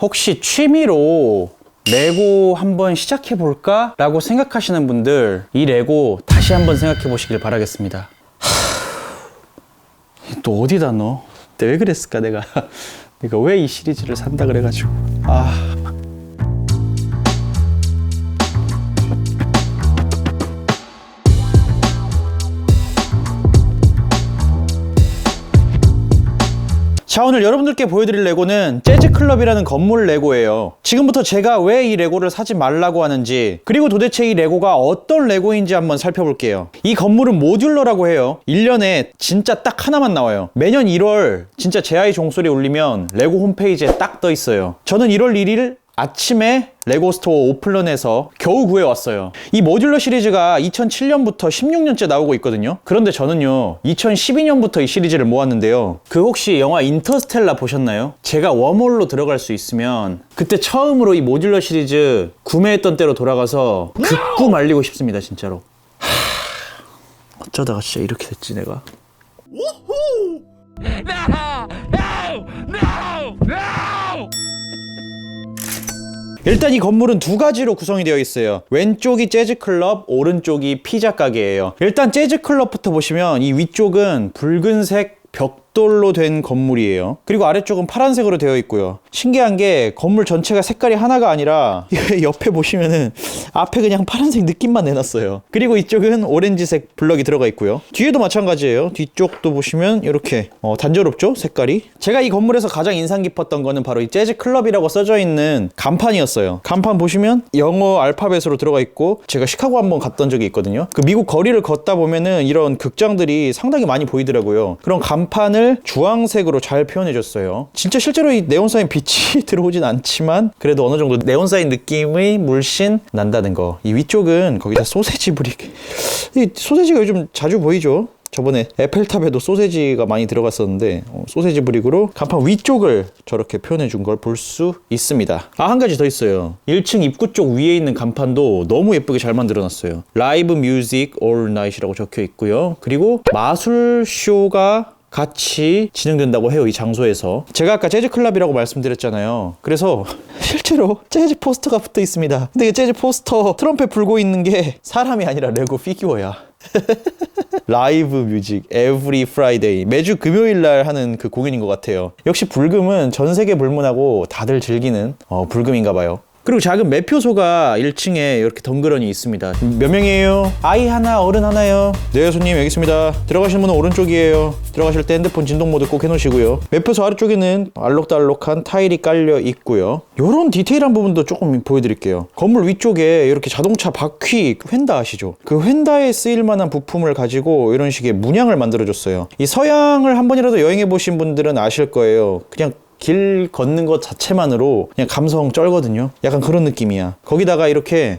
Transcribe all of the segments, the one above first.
혹시 취미로 레고 한번 시작해 볼까? 라고 생각하시는 분들 이 레고 다시 한번 생각해 보시길 바라겠습니다. 하... 또 어디다 넣어? 왜 그랬을까 내가 내가 왜 이 시리즈를 산다 그래가지고 아 자 오늘 여러분들께 보여드릴 레고는 재즈클럽이라는 건물 레고예요. 지금부터 제가 왜 이 레고를 사지 말라고 하는지 그리고 도대체 이 레고가 어떤 레고인지 한번 살펴볼게요. 이 건물은 모듈러라고 해요. 1년에 진짜 딱 하나만 나와요. 매년 1월 진짜 제 아이 종소리 울리면 레고 홈페이지에 딱 떠 있어요. 저는 1월 1일 아침에 레고 스토어 오플런에서 겨우 구해왔어요. 이 모듈러 시리즈가 2007년부터 16년째 나오고 있거든요. 그런데 저는요, 2012년부터 이 시리즈를 모았는데요. 그 혹시 영화 인터스텔라 보셨나요? 제가 웜홀로 들어갈 수 있으면 그때 처음으로 이 모듈러 시리즈 구매했던 때로 돌아가서 극구 말리고 싶습니다, 진짜로. 하... 어쩌다가 진짜 이렇게 됐지, 내가. 일단 이 건물은 두 가지로 구성이 되어 있어요. 왼쪽이 재즈클럽, 오른쪽이 피자 가게예요. 일단 재즈클럽부터 보시면 이 위쪽은 붉은색 벽 돌로 된 건물이에요. 그리고 아래쪽은 파란색으로 되어 있고요. 신기한 게 건물 전체가 색깔이 하나가 아니라 옆에 보시면은 앞에 그냥 파란색 느낌만 내놨어요. 그리고 이쪽은 오렌지색 블럭이 들어가 있고요. 뒤에도 마찬가지예요. 뒤쪽도 보시면 이렇게 어, 단조롭죠? 색깔이. 제가 이 건물에서 가장 인상 깊었던 거는 바로 이 재즈 클럽이라고 써져 있는 간판이었어요. 간판 보시면 영어 알파벳으로 들어가 있고 제가 시카고 한번 갔던 적이 있거든요. 그 미국 거리를 걷다 보면은 이런 극장들이 상당히 많이 보이더라고요. 그런 간판을 주황색으로 잘 표현해줬어요. 진짜 실제로 이 네온사인 빛이 들어오진 않지만 그래도 어느 정도 네온사인 느낌의 물씬 난다는 거. 이 위쪽은 거기다 소세지 브릭. 이 소세지가 요즘 자주 보이죠? 저번에 에펠탑에도 소세지가 많이 들어갔었는데 어, 소세지 브릭으로 간판 위쪽을 저렇게 표현해 준 걸 볼 수 있습니다. 아 한 가지 더 있어요. 1층 입구 쪽 위에 있는 간판도 너무 예쁘게 잘 만들어 놨어요. 라이브 뮤직 올 나잇이라고 적혀 있고요. 그리고 마술 쇼가 같이 진행된다고 해요 이 장소에서. 제가 아까 재즈 클럽이라고 말씀드렸잖아요. 그래서 실제로 재즈 포스터가 붙어 있습니다. 근데 이 재즈 포스터 트럼펫 불고 있는 게 사람이 아니라 레고 피규어야. 라이브 뮤직 에브리 프라이데이 매주 금요일 날 하는 그 공연인 것 같아요. 역시 불금은 전 세계 불문하고 다들 즐기는 어, 불금인가 봐요 그리고 작은 매표소가 1층에 이렇게 덩그러니 있습니다. 몇 명이에요? 아이 하나, 어른 하나요? 네, 손님 여기 있습니다. 들어가시는 분은 오른쪽이에요. 들어가실 때 핸드폰 진동 모드 꼭 해놓으시고요. 매표소 아래쪽에는 알록달록한 타일이 깔려 있고요. 이런 디테일한 부분도 조금 보여드릴게요. 건물 위쪽에 이렇게 자동차 바퀴 휀다 아시죠? 그 휀다에 쓰일 만한 부품을 가지고 이런 식의 문양을 만들어줬어요. 이 서양을 한 번이라도 여행해 보신 분들은 아실 거예요. 그냥 길 걷는 것 자체만으로 그냥 감성 쩔거든요. 약간 그런 느낌이야. 거기다가 이렇게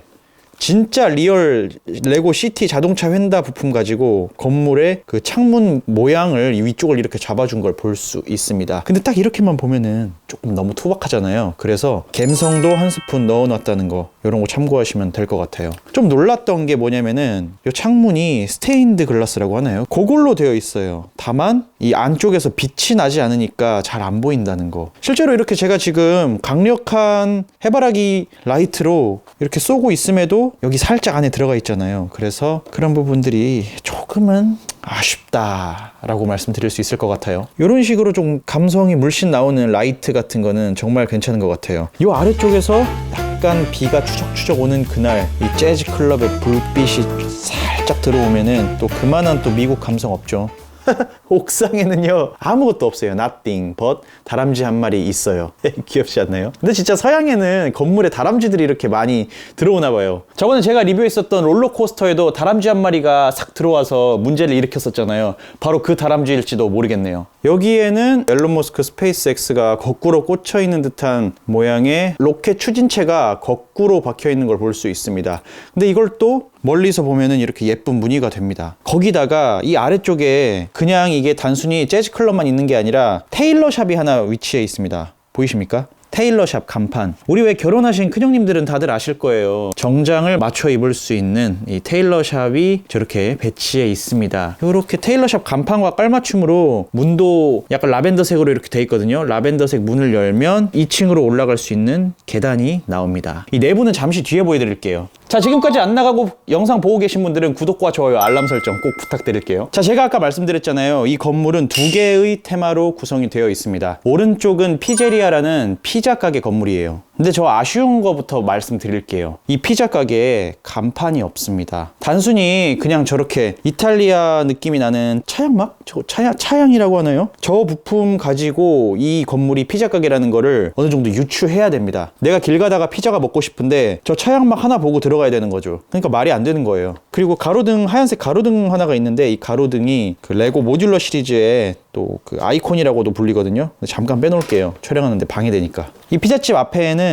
진짜 리얼 레고 시티 자동차 휀다 부품 가지고 건물의 그 창문 모양을 이 위쪽을 이렇게 잡아준 걸 볼 수 있습니다. 근데 딱 이렇게만 보면은 조금 너무 투박하잖아요. 그래서 갬성도 한 스푼 넣어놨다는 거 이런 거 참고하시면 될 것 같아요. 좀 놀랐던 게 뭐냐면은 이 창문이 스테인드 글라스라고 하나요? 그걸로 되어 있어요. 다만 이 안쪽에서 빛이 나지 않으니까 잘 안 보인다는 거. 실제로 이렇게 제가 지금 강력한 해바라기 라이트로 이렇게 쏘고 있음에도 여기 살짝 안에 들어가 있잖아요. 그래서 그런 부분들이 조금은 아쉽다라고 말씀드릴 수 있을 것 같아요. 이런 식으로 좀 감성이 물씬 나오는 라이트 같은 거는 정말 괜찮은 것 같아요. 이 아래쪽에서 약간 비가 추적추적 오는 그날 이 재즈 클럽의 불빛이 살짝 들어오면은 또 그만한 또 미국 감성 없죠. 옥상에는요 아무것도 없어요. Nothing but 다람쥐 한 마리 있어요. 귀엽지 않나요? 근데 진짜 서양에는 건물에 다람쥐들이 이렇게 많이 들어오나 봐요. 저번에 제가 리뷰했었던 롤러코스터에도 다람쥐 한 마리가 싹 들어와서 문제를 일으켰었잖아요. 바로 그 다람쥐일지도 모르겠네요. 여기에는 앨런 머스크 스페이스X가 거꾸로 꽂혀 있는 듯한 모양의 로켓 추진체가 거꾸로 박혀 있는 걸 볼 수 있습니다. 근데 이걸 또 멀리서 보면은 이렇게 예쁜 무늬가 됩니다. 거기다가 이 아래쪽에 그냥 이게 단순히 재즈 클럽만 있는 게 아니라 테일러 샵이 하나 위치해 있습니다. 보이십니까? 테일러샵 간판. 우리 왜 결혼하신 큰형님들은 다들 아실 거예요. 정장을 맞춰 입을 수 있는 이 테일러샵이 저렇게 배치해 있습니다. 이렇게 테일러샵 간판과 깔맞춤으로 문도 약간 라벤더색으로 이렇게 돼 있거든요. 라벤더색 문을 열면 2층으로 올라갈 수 있는 계단이 나옵니다. 이 내부는 잠시 뒤에 보여드릴게요. 자, 지금까지 안 나가고 영상 보고 계신 분들은 구독과 좋아요, 알람 설정 꼭 부탁드릴게요. 자, 제가 아까 말씀드렸잖아요. 이 건물은 두 개의 테마로 구성이 되어 있습니다. 오른쪽은 피제리아라는 피자 가게 건물이에요. 근데 저 아쉬운 거부터 말씀드릴게요. 이 피자 가게에 간판이 없습니다. 단순히 그냥 저렇게 이탈리아 느낌이 나는 차양막? 저 차양, 차양이라고 하나요? 저 부품 가지고 이 건물이 피자 가게라는 거를 어느 정도 유추해야 됩니다. 내가 길 가다가 피자가 먹고 싶은데 저 차양막 하나 보고 들어가야 되는 거죠. 그러니까 말이 안 되는 거예요. 그리고 가로등, 하얀색 가로등 하나가 있는데 이 가로등이 그 레고 모듈러 시리즈의 또 그 아이콘이라고도 불리거든요. 잠깐 빼놓을게요. 촬영하는데 방해되니까. 이 피자집 앞에는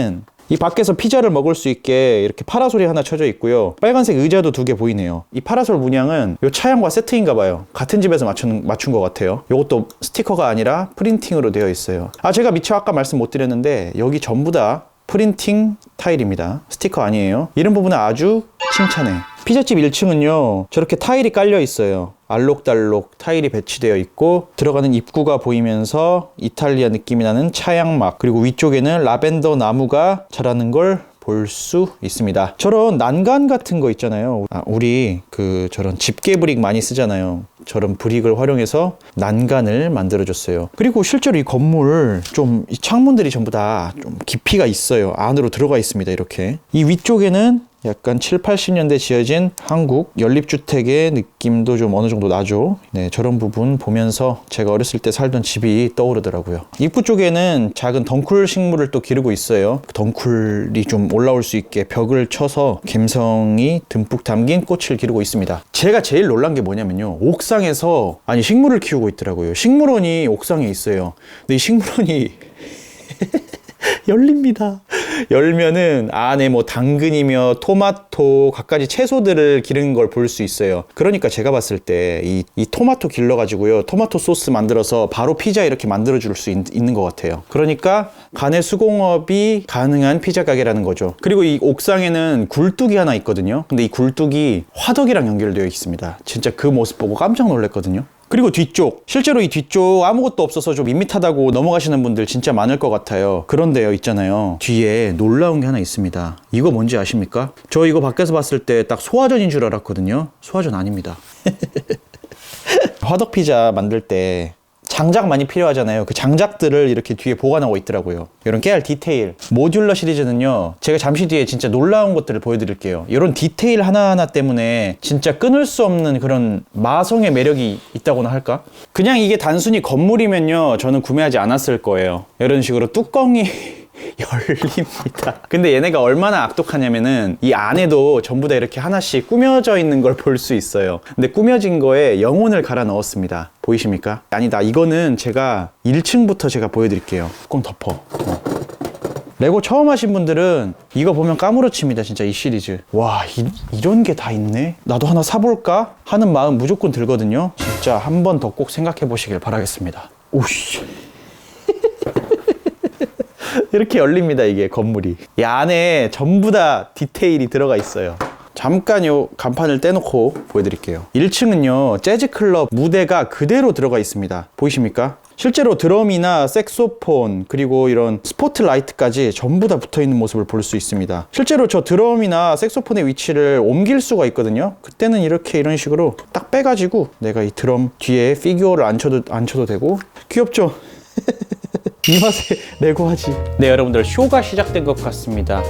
이 밖에서 피자를 먹을 수 있게 이렇게 파라솔이 하나 쳐져 있고요. 빨간색 의자도 두 개 보이네요. 이 파라솔 문양은 이 차양과 세트인가 봐요. 같은 집에서 맞춘, 맞춘 것 같아요. 이것도 스티커가 아니라 프린팅으로 되어 있어요. 아, 제가 미처 아까 말씀 못 드렸는데 여기 전부 다 프린팅 타일입니다. 스티커 아니에요. 이런 부분은 아주 칭찬해. 피자집 1층은요, 저렇게 타일이 깔려 있어요. 알록달록 타일이 배치되어 있고, 들어가는 입구가 보이면서 이탈리아 느낌이 나는 차양막, 그리고 위쪽에는 라벤더 나무가 자라는 걸 볼 수 있습니다. 저런 난간 같은 거 있잖아요. 아, 우리 그 저런 집게 브릭 많이 쓰잖아요. 저런 브릭을 활용해서 난간을 만들어줬어요. 그리고 실제로 이 건물 좀 이 창문들이 전부 다 좀 깊이가 있어요. 안으로 들어가 있습니다. 이렇게 이 위쪽에는 약간 7, 80년대 지어진 한국 연립주택의 느낌도 좀 어느 정도 나죠. 네, 저런 부분 보면서 제가 어렸을 때 살던 집이 떠오르더라고요. 입구 쪽에는 작은 덩쿨 식물을 또 기르고 있어요. 그 덩쿨이 좀 올라올 수 있게 벽을 쳐서 감성이 듬뿍 담긴 꽃을 기르고 있습니다. 제가 제일 놀란 게 뭐냐면요. 옥상에서 아니 식물을 키우고 있더라고요. 식물원이 옥상에 있어요. 근데 이 식물원이 열립니다. 열면은 안에 뭐 당근이며 토마토 갖가지 채소들을 기른 걸 볼 수 있어요. 그러니까 제가 봤을 때이 이 토마토 길러 가지고요. 토마토 소스 만들어서 바로 피자 이렇게 만들어 줄 수 있는 것 같아요. 그러니까 간의 수공업이 가능한 피자 가게라는 거죠. 그리고 이 옥상에는 굴뚝이 하나 있거든요. 근데 이 굴뚝이 화덕이랑 연결되어 있습니다. 진짜 그 모습 보고 깜짝 놀랐거든요. 그리고 뒤쪽 실제로 이 뒤쪽 아무것도 없어서 좀 밋밋하다고 넘어가시는 분들 진짜 많을 것 같아요. 그런데요 있잖아요. 뒤에 놀라운 게 하나 있습니다. 이거 뭔지 아십니까? 저 이거 밖에서 봤을 때 딱 소화전인 줄 알았거든요. 소화전 아닙니다. 화덕 피자 만들 때 장작 많이 필요하잖아요. 그 장작들을 이렇게 뒤에 보관하고 있더라고요. 이런 깨알 디테일. 모듈러 시리즈는요, 제가 잠시 뒤에 진짜 놀라운 것들을 보여드릴게요. 이런 디테일 하나하나 때문에 진짜 끊을 수 없는 그런 마성의 매력이 있다고나 할까? 그냥 이게 단순히 건물이면요, 저는 구매하지 않았을 거예요. 이런 식으로 뚜껑이 열립니다. 근데 얘네가 얼마나 악독하냐면은 이 안에도 전부 다 이렇게 하나씩 꾸며져 있는 걸 볼 수 있어요. 근데 꾸며진 거에 영혼을 갈아 넣었습니다. 보이십니까? 아니다. 이거는 제가 1층부터 제가 보여드릴게요. 뚜껑 덮어. 어. 레고 처음 하신 분들은 이거 보면 까무러칩니다. 진짜 이 시리즈. 와, 이, 런 게 다 있네? 나도 하나 사볼까? 하는 마음 무조건 들거든요. 진짜 한 번 더 꼭 생각해 보시길 바라겠습니다. 오씨. 이렇게 열립니다 이게 건물이. 이 안에 전부 다 디테일이 들어가 있어요. 잠깐 요 간판을 떼놓고 보여드릴게요. 1층은요 재즈클럽 무대가 그대로 들어가 있습니다. 보이십니까? 실제로 드럼이나 색소폰 그리고 이런 스포트라이트까지 전부 다 붙어 있는 모습을 볼 수 있습니다. 실제로 저 드럼이나 색소폰의 위치를 옮길 수가 있거든요. 그때는 이렇게 이런 식으로 딱 빼가지고 내가 이 드럼 뒤에 피규어를 앉혀도, 앉혀도 되고. 귀엽죠? 이 맛에 내고 하지. 네, 여러분들 쇼가 시작된 것 같습니다.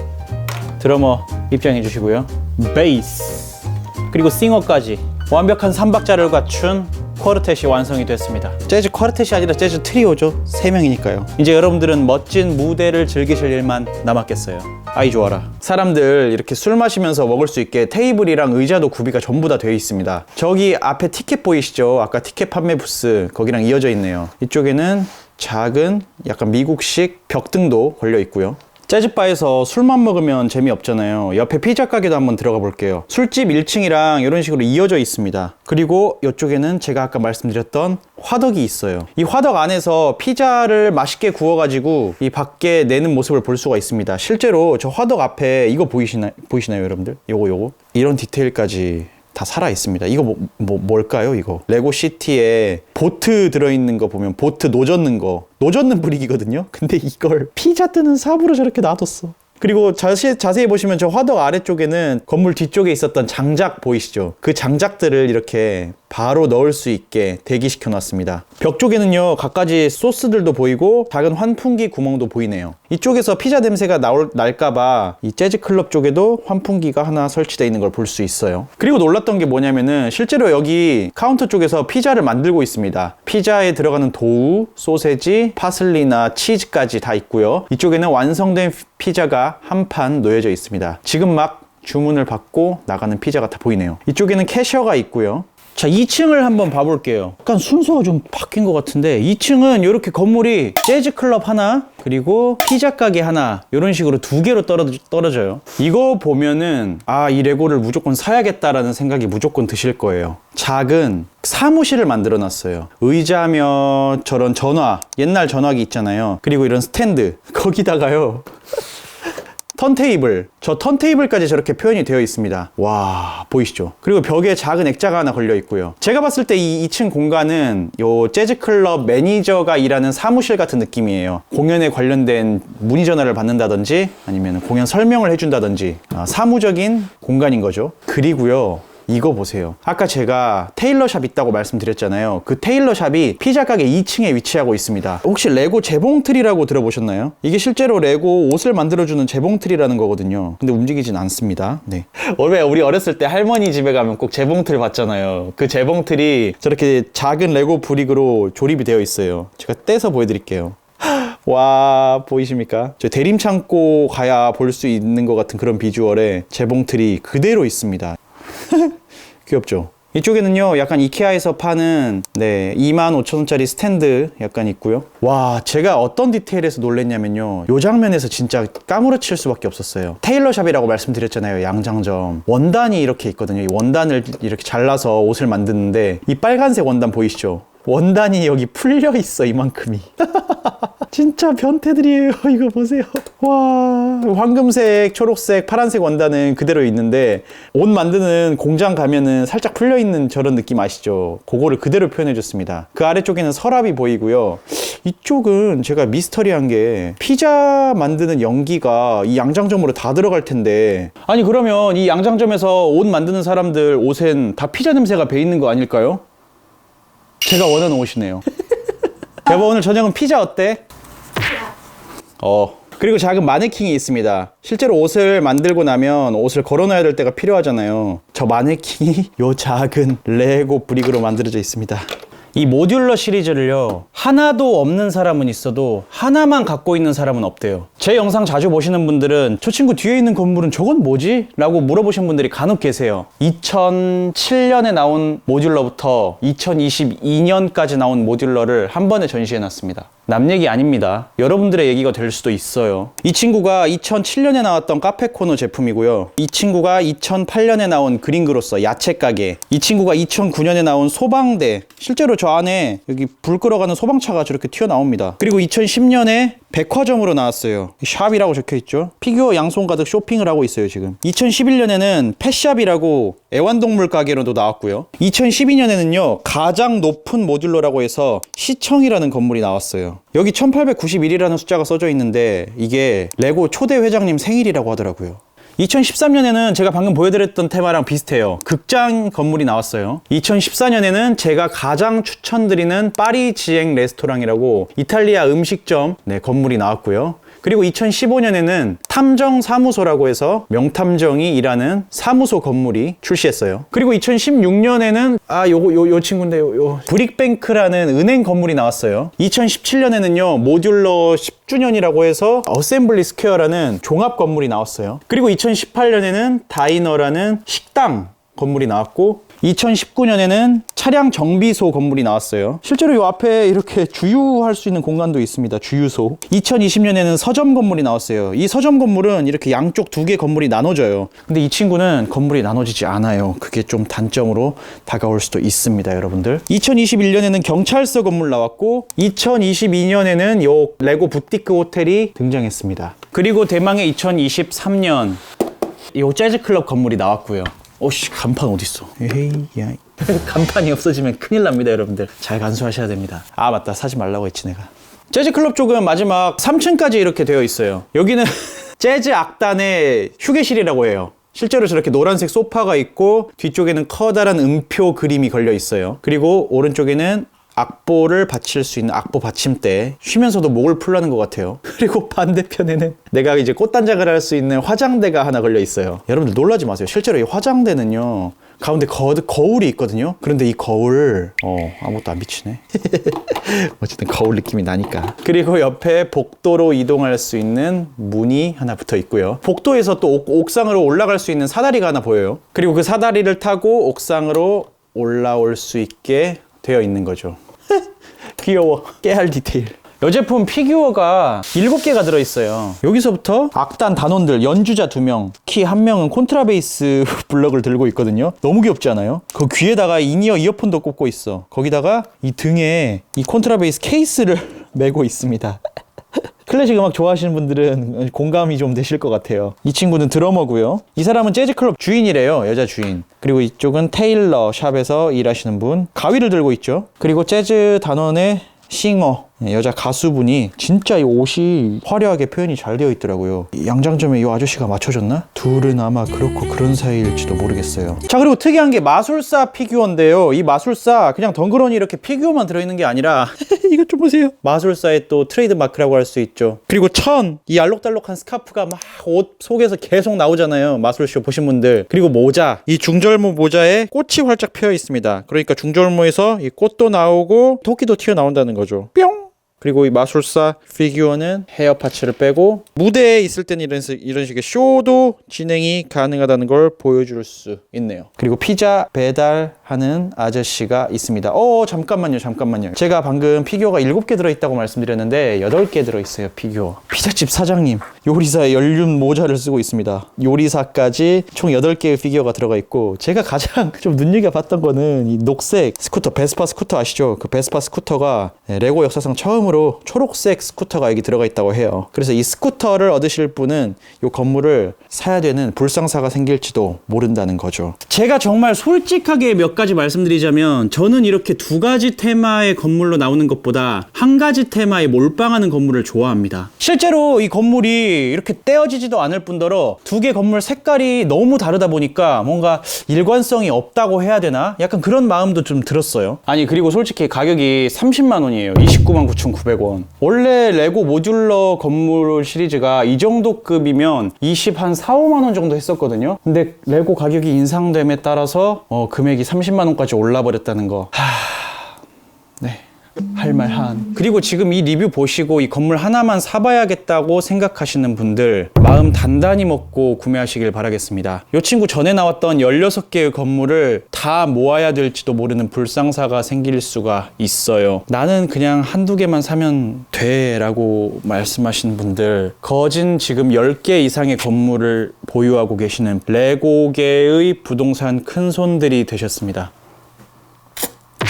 드러머 입장해 주시고요. 베이스 그리고 싱어까지 완벽한 3박자를 갖춘 쿼르텟이 완성이 됐습니다. 재즈 쿼르텟이 아니라 재즈 트리오죠. 3명이니까요. 이제 여러분들은 멋진 무대를 즐기실 일만 남았겠어요. 아이 좋아라. 사람들 이렇게 술 마시면서 먹을 수 있게 테이블이랑 의자도 구비가 전부 다 되어 있습니다. 저기 앞에 티켓 보이시죠? 아까 티켓 판매 부스 거기랑 이어져 있네요. 이쪽에는 작은 약간 미국식 벽등도 걸려 있고요. 재즈바에서 술만 먹으면 재미없잖아요. 옆에 피자 가게도 한번 들어가 볼게요. 술집 1층이랑 이런 식으로 이어져 있습니다. 그리고 이쪽에는 제가 아까 말씀드렸던 화덕이 있어요. 이 화덕 안에서 피자를 맛있게 구워가지고 이 밖에 내는 모습을 볼 수가 있습니다. 실제로 저 화덕 앞에 이거 보이시나, 보이시나요, 여러분들? 요거, 요거. 이런 디테일까지 다 살아 있습니다. 이거 뭐, 뭐 뭘까요? 이거 레고 시티에 보트 들어있는 거 보면 보트 노젓는 거 노젓는 분위기거든요. 근데 이걸 피자 뜨는 삽으로 저렇게 놔뒀어. 그리고 자세히, 자세히 보시면 저 화덕 아래쪽에는 건물 뒤쪽에 있었던 장작 보이시죠? 그 장작들을 이렇게 바로 넣을 수 있게 대기시켜 놨습니다. 벽 쪽에는요, 갖가지 소스들도 보이고 작은 환풍기 구멍도 보이네요. 이쪽에서 피자 냄새가 나올, 날까봐 이 재즈 클럽 쪽에도 환풍기가 하나 설치되어 있는 걸 볼 수 있어요. 그리고 놀랐던 게 뭐냐면은 실제로 여기 카운터 쪽에서 피자를 만들고 있습니다. 피자에 들어가는 도우, 소세지, 파슬리나 치즈까지 다 있고요. 이쪽에는 완성된 피자가 한 판 놓여져 있습니다. 지금 막 주문을 받고 나가는 피자가 다 보이네요. 이쪽에는 캐셔가 있고요. 자, 2층을 한번 봐볼게요. 약간 순서가 좀 바뀐 것 같은데 2층은 이렇게 건물이 재즈 클럽 하나 그리고 피자 가게 하나 이런 식으로 두 개로 떨어져, 떨어져 요. 이거 보면은 아, 이 레고를 무조건 사야겠다라는 생각이 무조건 드실 거예요. 작은 사무실을 만들어 놨어요. 의자며 저런 전화, 옛날 전화기 있잖아요. 그리고 이런 스탠드. 거기다가요. 턴테이블. 저 턴테이블까지 저렇게 표현이 되어 있습니다. 와, 보이시죠? 그리고 벽에 작은 액자가 하나 걸려 있고요. 제가 봤을 때 이 2층 공간은 요 재즈클럽 매니저가 일하는 사무실 같은 느낌이에요. 공연에 관련된 문의 전화를 받는다든지 아니면 공연 설명을 해준다든지 아, 사무적인 공간인 거죠. 그리고요. 이거 보세요. 아까 제가 테일러샵 있다고 말씀드렸잖아요. 그 테일러샵이 피자 가게 2층에 위치하고 있습니다. 혹시 레고 재봉틀이라고 들어보셨나요? 이게 실제로 레고 옷을 만들어주는 재봉틀이라는 거거든요. 근데 움직이진 않습니다. 네. 원래 우리 어렸을 때 할머니 집에 가면 꼭 재봉틀 봤잖아요. 그 재봉틀이 저렇게 작은 레고 브릭으로 조립이 되어 있어요. 제가 떼서 보여드릴게요. 와 보이십니까? 저 대림창고 가야 볼 수 있는 것 같은 그런 비주얼의 재봉틀이 그대로 있습니다. 귀엽죠? 이쪽에는요, 약간 이케아에서 파는, 네, 25,000원짜리 스탠드 약간 있고요. 와, 제가 어떤 디테일에서 놀랬냐면요. 요 장면에서 진짜 까무러칠 수밖에 없었어요. 테일러샵이라고 말씀드렸잖아요, 양장점. 원단이 이렇게 있거든요. 이 원단을 이렇게 잘라서 옷을 만드는데, 이 빨간색 원단 보이시죠? 원단이 여기 풀려 있어, 이만큼이. 진짜 변태들이에요. 이거 보세요. 와, 황금색, 초록색, 파란색 원단은 그대로 있는데 옷 만드는 공장 가면은 살짝 풀려 있는 저런 느낌 아시죠? 그거를 그대로 표현해 줬습니다. 그 아래쪽에는 서랍이 보이고요. 이쪽은 제가 미스터리한 게 피자 만드는 연기가 이 양장점으로 다 들어갈 텐데 아니 그러면 이 양장점에서 옷 만드는 사람들 옷엔 다 피자 냄새가 배 있는 거 아닐까요? 제가 원하는 옷이네요. 여보 오늘 저녁은 피자 어때? 어. 그리고 작은 마네킹이 있습니다. 실제로 옷을 만들고 나면 옷을 걸어놔야 될 때가 필요하잖아요. 저 마네킹이 요 작은 레고 브릭으로 만들어져 있습니다. 이 모듈러 시리즈를요 하나도 없는 사람은 있어도 하나만 갖고 있는 사람은 없대요 제 영상 자주 보시는 분들은 저 친구 뒤에 있는 건물은 저건 뭐지? 라고 물어보신 분들이 간혹 계세요 2007년에 나온 모듈러부터 2022년까지 나온 모듈러를 한 번에 전시해 놨습니다 남 얘기 아닙니다. 여러분들의 얘기가 될 수도 있어요. 이 친구가 2007년에 나왔던 카페 코너 제품이고요. 이 친구가 2008년에 나온 그린그로서 야채 가게 이 친구가 2009년에 나온 소방대 실제로 저 안에 여기 불 끌어가는 소방차가 저렇게 튀어나옵니다. 그리고 2010년에 백화점으로 나왔어요. 샵이라고 적혀 있죠? 피규어 양손 가득 쇼핑을 하고 있어요 지금. 2011년에는 펫샵이라고 애완동물 가게로도 나왔고요. 2012년에는요 가장 높은 모듈러라고 해서 시청이라는 건물이 나왔어요 여기 1891이라는 숫자가 써져 있는데 이게 레고 초대 회장님 생일이라고 하더라고요 2013년에는 제가 방금 보여드렸던 테마랑 비슷해요. 극장 건물이 나왔어요. 2014년에는 제가 가장 추천드리는 파리 지행 레스토랑이라고 이탈리아 음식점 네, 건물이 나왔고요. 그리고 2015년에는 탐정 사무소라고 해서 명탐정이 일하는 사무소 건물이 출시했어요. 그리고 2016년에는 아 요거 요, 요 친구인데 요. 요 브릭뱅크라는 은행 건물이 나왔어요. 2017년에는요 모듈러 10주년이라고 해서 어셈블리 스퀘어라는 종합 건물이 나왔어요. 그리고 2018년에는 다이너라는 식당 건물이 나왔고 2019년에는 차량 정비소 건물이 나왔어요. 실제로 이 앞에 이렇게 주유할 수 있는 공간도 있습니다. 주유소. 2020년에는 서점 건물이 나왔어요. 이 서점 건물은 이렇게 양쪽 두 개 건물이 나눠져요. 근데 이 친구는 건물이 나눠지지 않아요. 그게 좀 단점으로 다가올 수도 있습니다, 여러분들. 2021년에는 경찰서 건물 나왔고 2022년에는 요 레고 부티크 호텔이 등장했습니다. 그리고 대망의 2023년 요 재즈 클럽 건물이 나왔고요. 오씨 간판 어디 있어? 에이 야 간판이 없어지면 큰일 납니다, 여러분들. 잘 간수하셔야 됩니다. 아 맞다 사지 말라고 했지 내가. 재즈 클럽 쪽은 마지막 3층까지 이렇게 되어 있어요. 여기는 재즈 악단의 휴게실이라고 해요. 실제로 저렇게 노란색 소파가 있고 뒤쪽에는 커다란 음표 그림이 걸려 있어요. 그리고 오른쪽에는 악보를 받칠 수 있는 악보 받침대 쉬면서도 목을 풀라는 것 같아요. 그리고 반대편에는 내가 이제 꽃단장을 할 수 있는 화장대가 하나 걸려 있어요. 여러분들 놀라지 마세요. 실제로 이 화장대는요 가운데 거, 거울이 있거든요. 그런데 이 거울 어 아무것도 안 비치네. 어쨌든 거울 느낌이 나니까. 그리고 옆에 복도로 이동할 수 있는 문이 하나 붙어 있고요. 복도에서 또 옥, 옥상으로 올라갈 수 있는 사다리가 하나 보여요. 그리고 그 사다리를 타고 옥상으로 올라올 수 있게 되어 있는 거죠 귀여워. 깨알 디테일. 이 제품 피규어가 7개가 들어있어요. 여기서부터 악단 단원들, 연주자 2명, 키 1명은 콘트라베이스 블럭을 들고 있거든요. 너무 귀엽지 않아요? 그 귀에다가 인이어 이어폰도 꽂고 있어. 거기다가 이 등에 이 콘트라베이스 케이스를 메고 있습니다. 클래식 음악 좋아하시는 분들은 공감이 좀 되실 것 같아요. 이 친구는 드러머고요. 이 사람은 재즈 클럽 주인이래요. 여자 주인. 그리고 이쪽은 테일러 샵에서 일하시는 분. 가위를 들고 있죠. 그리고 재즈 단원의 싱어 예, 여자 가수분이 진짜 이 옷이 화려하게 표현이 잘 되어 있더라고요. 이 양장점에 이 아저씨가 맞춰줬나? 둘은 아마 그렇고 그런 사이일지도 모르겠어요. 자 그리고 특이한 게 마술사 피규어인데요. 이 마술사 그냥 덩그러니 이렇게 피규어만 들어있는 게 아니라 이것 좀 보세요. 마술사의 또 트레이드 마크라고 할 수 있죠. 그리고 천, 이 알록달록한 스카프가 막 옷 속에서 계속 나오잖아요. 마술쇼 보신 분들. 그리고 모자, 이 중절모 모자에 꽃이 활짝 피어 있습니다. 그러니까 중절모에서 이 꽃도 나오고 토끼도 튀어나온다는 거죠. 뿅! 그리고 이 마술사 피규어는 헤어 파츠를 빼고 무대에 있을 때는 이런, 식- 이런 식의 쇼도 진행이 가능하다는 걸 보여줄 수 있네요. 그리고 피자 배달하는 아저씨가 있습니다. 어 잠깐만요 잠깐만요. 제가 방금 피규어가 7개 들어있다고 말씀드렸는데 8개 들어있어요 피규어. 피자집 사장님 요리사의 연륜 모자를 쓰고 있습니다. 요리사까지 총 8개의 피규어가 들어가 있고 제가 가장 좀 눈여겨봤던 거는 이 녹색 스쿠터 베스파 스쿠터 아시죠? 그 베스파 스쿠터가 네, 레고 역사상 처음으로 초록색 스쿠터가 여기 들어가 있다고 해요. 그래서 이 스쿠터를 얻으실 분은 이 건물을 사야 되는 불상사가 생길지도 모른다는 거죠. 제가 정말 솔직하게 몇 가지 말씀드리자면 저는 이렇게 두 가지 테마의 건물로 나오는 것보다 한 가지 테마에 몰빵하는 건물을 좋아합니다. 실제로 이 건물이 이렇게 떼어지지도 않을 뿐더러 두 개 건물 색깔이 너무 다르다 보니까 뭔가 일관성이 없다고 해야 되나? 약간 그런 마음도 좀 들었어요. 아니 그리고 솔직히 가격이 30만 원이에요. 29만 9,900원. 원래 레고 모듈러 건물 시리즈가 이 정도 급이면 20 한 4, 5만 원 정도 했었거든요. 근데 레고 가격이 인상됨에 따라서 어, 금액이 30만 원까지 올라 버렸다는 거. 하... 네. 할말한. 그리고 지금 이 리뷰 보시고 이 건물 하나만 사봐야겠다고 생각하시는 분들 마음 단단히 먹고 구매하시길 바라겠습니다. 이 친구 전에 나왔던 16개의 건물을 다 모아야 될지도 모르는 불상사가 생길 수가 있어요. 나는 그냥 한두 개만 사면 돼 라고 말씀하시는 분들 거진 지금 10개 이상의 건물을 보유하고 계시는 레고계의 부동산 큰손들이 되셨습니다.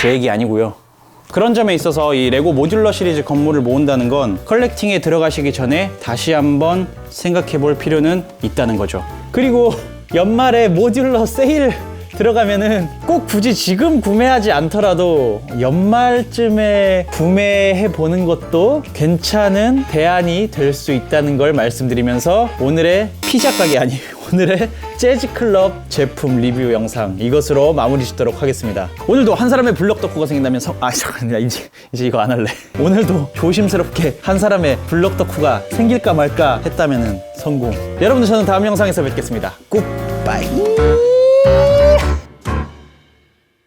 제 얘기 아니고요. 그런 점에 있어서 이 레고 모듈러 시리즈 건물을 모은다는 건 컬렉팅에 들어가시기 전에 다시 한번 생각해 볼 필요는 있다는 거죠. 그리고 연말에 모듈러 세일 들어가면은 꼭 굳이 지금 구매하지 않더라도 연말쯤에 구매해 보는 것도 괜찮은 대안이 될 수 있다는 걸 말씀드리면서 오늘의 피자 가게 아니 오늘의 재즈 클럽 제품 리뷰 영상 이것으로 마무리 짓도록 하겠습니다. 오늘도 한 사람의 블럭 덕후가 생긴다면 성... 아 잠깐만 이제 이제 이거 안 할래. 오늘도 조심스럽게 한 사람의 블럭 덕후가 생길까 말까 했다면은 성공. 여러분들 저는 다음 영상에서 뵙겠습니다. 굿바이.